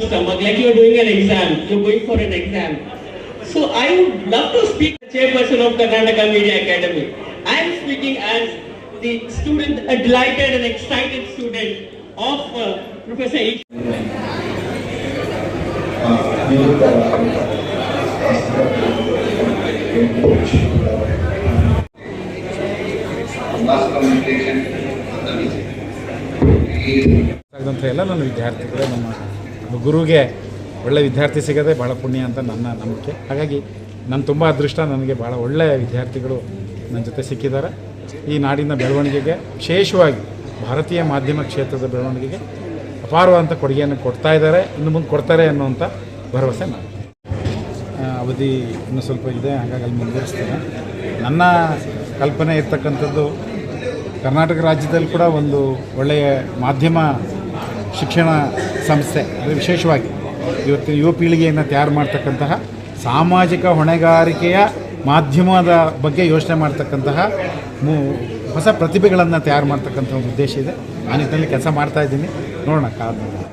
stomach, like you're doing an exam, you're going for an exam. So I would love to speak as chairperson of Karnataka Media Academy. I am speaking as the student, a delighted and excited student of uh, Professor H. mass communication services. ಆಗದಂಥ ಎಲ್ಲ ನನ್ನ ವಿದ್ಯಾರ್ಥಿಗಳೇ ನಮ್ಮ ಗುರುಗೆ ಒಳ್ಳೆ ವಿದ್ಯಾರ್ಥಿ ಸಿಗೋದೇ ಭಾಳ ಪುಣ್ಯ ಅಂತ ನನ್ನ ನಂಬಿಕೆ. ಹಾಗಾಗಿ ನನ್ನ ತುಂಬ ಅದೃಷ್ಟ, ನನಗೆ ಭಾಳ ಒಳ್ಳೆಯ ವಿದ್ಯಾರ್ಥಿಗಳು ನನ್ನ ಜೊತೆ ಸಿಕ್ಕಿದ್ದಾರೆ. ಈ ನಾಡಿನ ಬೆಳವಣಿಗೆಗೆ ವಿಶೇಷವಾಗಿ ಭಾರತೀಯ ಮಾಧ್ಯಮ ಕ್ಷೇತ್ರದ ಬೆಳವಣಿಗೆಗೆ ಅಪಾರವಾದಂಥ ಕೊಡುಗೆಯನ್ನು ಕೊಡ್ತಾ ಇದ್ದಾರೆ, ಇನ್ನು ಮುಂದೆ ಕೊಡ್ತಾರೆ ಅನ್ನುವಂಥ ಭರವಸೆ ನಾನು. ಅವಧಿ ಇನ್ನೂ ಸ್ವಲ್ಪ ಇದೆ, ಹಾಗಾಗಿ ಅಲ್ಲಿ ಮುಂದುವರಿಸ್ತೇನೆ. ನನ್ನ ಕಲ್ಪನೆ ಇರ್ತಕ್ಕಂಥದ್ದು ಕರ್ನಾಟಕ ರಾಜ್ಯದಲ್ಲಿ ಕೂಡ ಒಂದು ಒಳ್ಳೆಯ ಮಾಧ್ಯಮ ಶಿಕ್ಷಣ ಸಂಸ್ಥೆ, ಅಂದರೆ ವಿಶೇಷವಾಗಿ ಇವತ್ತಿನ ಯುವ ಪೀಳಿಗೆಯನ್ನು ತಯಾರು ಮಾಡ್ತಕ್ಕಂತಹ ಸಾಮಾಜಿಕ ಹೊಣೆಗಾರಿಕೆಯ ಮಾಧ್ಯಮದ ಬಗ್ಗೆ ಯೋಚನೆ ಮಾಡ್ತಕ್ಕಂತಹ ಮೂ, ಹೊಸ ಪ್ರತಿಭೆಗಳನ್ನು ತಯಾರು ಮಾಡ್ತಕ್ಕಂಥ ಒಂದು ಉದ್ದೇಶ ಇದೆ. ಆ ನಿಟ್ಟಿನಲ್ಲಿ ಕೆಲಸ ಮಾಡ್ತಾ ಇದ್ದೀನಿ. ನೋಡೋಣ ಕಾದ